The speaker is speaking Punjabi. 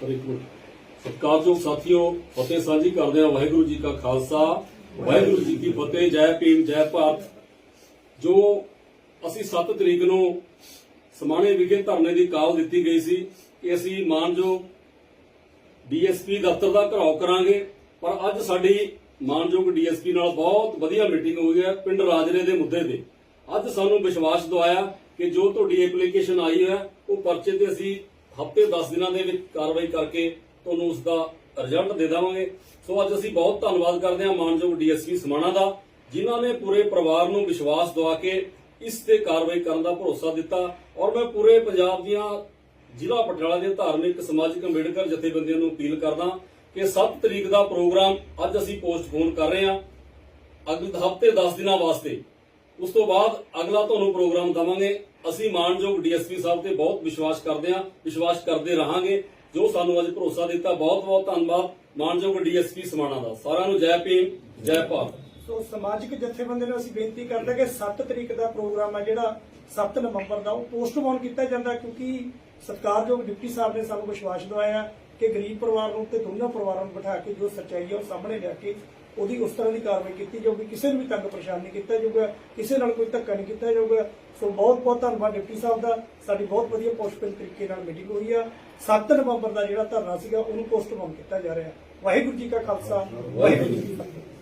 ਪਰ ਇੱਕ ਮਿੰਟ ਸਤਿਕਾਰਯੋਗ ਸਾਥੀਓ, ਫਤਿਹ ਸਾਂਝੀ ਕਰਦੇ ਹਾਂ। ਵਾਹਿਗੁਰੂ ਜੀ ਕਾ ਖਾਲਸਾ। ਵਾਹਿਗੁਰੂ ਜੀ ਕੀ ਫਤਿਹ। ਜੈ ਭੀਮ, ਜੈ ਭਾਰਤ। ਜੋ ਅਸੀਂ 7 ਤਰੀਕ ਨੂੰ ਸਮਾਣੇ ਵਿਖੇ ਧਰਨੇ ਦੀ ਕਾਲ ਦਿੱਤੀ ਗਈ ਸੀ ਕਿ ਅਸੀਂ ਮਾਨਯੋਗ ਡੀਐਸਪੀ ਦਫ਼ਤਰ ਦਾ ਘਰਾਓ ਕਰਾਂਗੇ। ਪਰ ਅੱਜ ਸਾਡੀ ਮਾਨਯੋਗ ਡੀਐਸਪੀ ਨਾਲ ਬਹੁਤ ਵਧੀਆ ਮੀਟਿੰਗ ਹੋਈ ਹੈ ਪਿੰਡ ਰਾਜਰੇ ਦੇ ਮੁੱਦੇ ਤੇ। ਅੱਜ ਸਾਨੂੰ ਵਿਸ਼ਵਾਸ ਦਵਾਇਆ ਕਿ ਜੋ ਤੁਹਾਡੀ ਐਪਲੀਕੇਸ਼ਨ ਆਈ ਹੈ, ਉਹ ਪਰਚੇ ਤੇ ਅਸੀਂ ਹਫ਼ਤੇ 10 ਦਿਨਾਂ ਦੇ ਵਿੱਚ ਕਾਰਵਾਈ ਕਰਕੇ ਤੁਹਾਨੂੰ ਉਸ ਦਾ ਰਿਜ਼ਲਟ ਦੇ ਦੇਵਾਂਗੇ। ਸੋ ਅੱਜ ਅਸੀਂ ਬਹੁਤ ਧੰਨਵਾਦ ਕਰਦੇ ਹਾਂ ਮਾਨਯੋਗ ਡੀਐਸਪੀ ਸਮਾਣਾ ਦਾ, ਜਿਨ੍ਹਾਂ ਨੇ ਪੂਰੇ ਪਰਿਵਾਰ ਨੂੰ ਵਿਸ਼ਵਾਸ ਦਵਾ ਕੇ ਇਸ ਤੇ ਕਾਰਵਾਈ ਕਰਨ ਦਾ ਭਰੋਸਾ ਦਿੱਤਾ। ਔਰ ਮੈਂ ਪੂਰੇ ਪੰਜਾਬ ਦੀਆਂ ਜ਼ਿਲ੍ਹਾ ਪਟਿਆਲਾ ਦੇ ਧਾਰਮਿਕ, ਸਮਾਜਿਕ, ਅੰਬੇਡਕਰ ਜਥੇਬੰਦੀਆਂ ਨੂੰ ਅਪੀਲ ਕਰਦਾ ਕਿ 7 ਤਰੀਕ ਦਾ ਪ੍ਰੋਗਰਾਮ ਅੱਜ ਅਸੀਂ ਪੋਸਟਪੋਨ ਕਰ ਰਹੇ ਹਾਂ। ਅਗਲੇ ਹਫ਼ਤੇ 10 ਦਿਨਾਂ ਵਾਸਤੇ। ਉਸ ਤੋਂ ਬਾਅਦ ਅਗਲਾ ਤੁਹਾਨੂੰ ਪ੍ਰੋਗਰਾਮ ਦਵਾਂਗੇ। ਅਸੀਂ ਮਾਨਯੋਗ ਡੀਐਸਪੀ ਸਾਹਿਬ ਤੇ ਬਹੁਤ ਵਿਸ਼ਵਾਸ ਕਰਦੇ ਹਾਂ, ਵਿਸ਼ਵਾਸ ਕਰਦੇ ਰਹਾਂਗੇ। ਜੋ ਸਾਨੂੰ ਅੱਜ ਭਰੋਸਾ ਦਿੱਤਾ, ਬਹੁਤ ਬਹੁਤ ਧੰਨਵਾਦ। ਮਾਨਯੋਗ ਡੀਐਸਪੀ ਸਮਾਣਾ ਦਾ। ਸਾਰਿਆਂ ਨੂੰ ਜੈ ਭੀਮ, ਜੈ ਭਾਰਤ। ਸੋ ਸਮਾਜਿਕ ਜਥੇਬੰਦੀ ਨੂੰ ਅਸੀਂ ਬੇਨਤੀ ਕਰਦੇ ਕਿ 7 ਤਰੀਕ ਦਾ ਪ੍ਰੋਗਰਾਮ ਹੈ ਜਿਹੜਾ 7 ਨਵੰਬਰ ਦਾ, ਉਹ ਪੋਸਟਪੋਨ ਕੀਤਾ ਜਾਂਦਾ ਕਿਉਂਕਿ ਸਤਿਕਾਰਯੋਗ ਡਿਪਟੀ ਸਾਹਿਬ ਨੇ ਸਾਨੂੰ ਵਿਸ਼ਵਾਸ ਦਿਵਾਇਆ। ਕਿ ਗਰੀਬ ਪਰਿਵਾਰ ਨੂੰ ਤੇ ਦੋਨਾਂ ਪਰਿਵਾਰਾਂ ਨੂੰ ਬਿਠਾ ਕੇ ਜੋ ਸੱਚਾਈ ਹੈ ਉਹ ਸਾਹਮਣੇ ਲਿਆ ਕੇ ਉਹਦੀ ਉਸ ਤਰ੍ਹਾਂ ਦੀ ਕਾਰਵਾਈ ਕੀਤੀ ਜਾਊਗੀ। ਕਿਸੇ ਨੂੰ ਵੀ ਤੰਗ ਪਰੇਸ਼ਾਨ ਨਹੀਂ ਕੀਤਾ ਜਾਊਗਾ, ਕਿਸੇ ਨਾਲ ਕੋਈ ਧੱਕਾ ਨਹੀਂ ਕੀਤਾ ਜਾਊਗਾ। ਸੋ ਬਹੁਤ ਬਹੁਤ ਧੰਨਵਾਦ ਡਿਪਟੀ ਸਾਹਿਬ ਦਾ। ਸਾਡੀ ਬਹੁਤ ਵਧੀਆ ਪੋਸਟਪੋਨ ਤਰੀਕੇ ਨਾਲ ਮੀਟਿੰਗ ਹੋਈ ਆ। 7 ਨਵੰਬਰ ਦਾ ਜਿਹੜਾ ਧਰਨਾ ਸੀਗਾ, ਉਹਨੂੰ ਪੋਸਟਪੋਨ ਕੀਤਾ ਜਾ ਰਿਹਾ। ਵਾਹਿਗੁਰੂ ਜੀ ਕਾ ਖਾਲਸਾ, ਵਾਹਿਗੁਰੂ ਜੀ ਕੀ ਫਤਿਹ।